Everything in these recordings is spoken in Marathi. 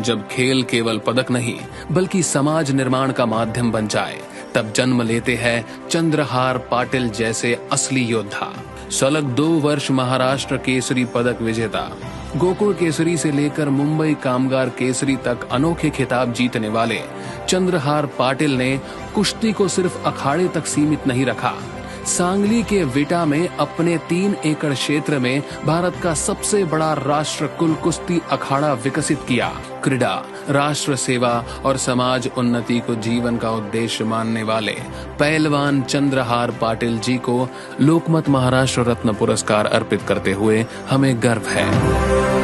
जब खेल केवल पदक नहीं, बल्कि समाज निर्माण का माध्यम बन जाए, तब जन्म लेते हैं चंद्रहार पाटिल जैसे असली योद्धा। सलग दो वर्ष महाराष्ट्र केसरी पदक विजेता। गोकुल केसरी से लेकर मुंबई कामगार केसरी तक अनोखे खिताब जीतने वाले चंद्रहार पाटिल ने कुश्ती को सिर्फ़ अखाड़े तक सीमित नहीं रखा सांगली के विटा में अपने तीन एकड़ क्षेत्र में भारत का सबसे बड़ा राष्ट्र कुल कुश्ती अखाड़ा विकसित किया। क्रीडा, राष्ट्र सेवा और समाज उन्नति को जीवन का उद्देश्य मानने वाले पहलवान चंद्रहार पाटिल जी को लोकमत महाराष्ट्र रत्न पुरस्कार अर्पित करते हुए हमें गर्व है।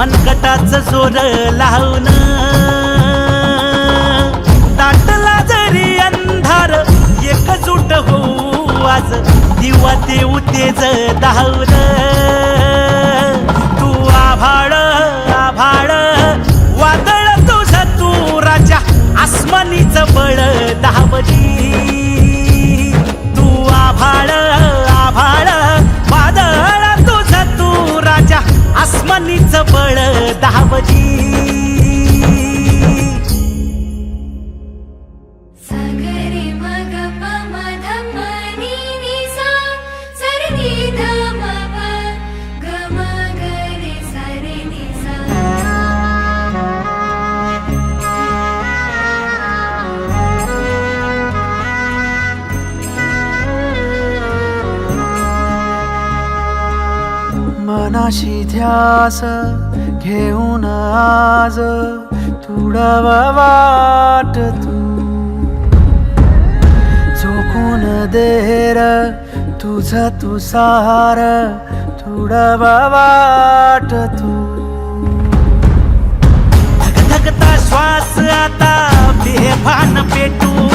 मनकटाच जोर लावून दाटला जरी अंधार एकजूट होऊ आज. दिवा देऊ तेज धावलं मनाशी ध्यास घेऊन आज तुडव वाट तू. झोकून देर तुझ तुसार सार वाट तू. धकधकता श्वास आता बेभान पेटू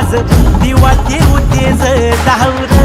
आवाज दिवा देऊ तेज दहावरा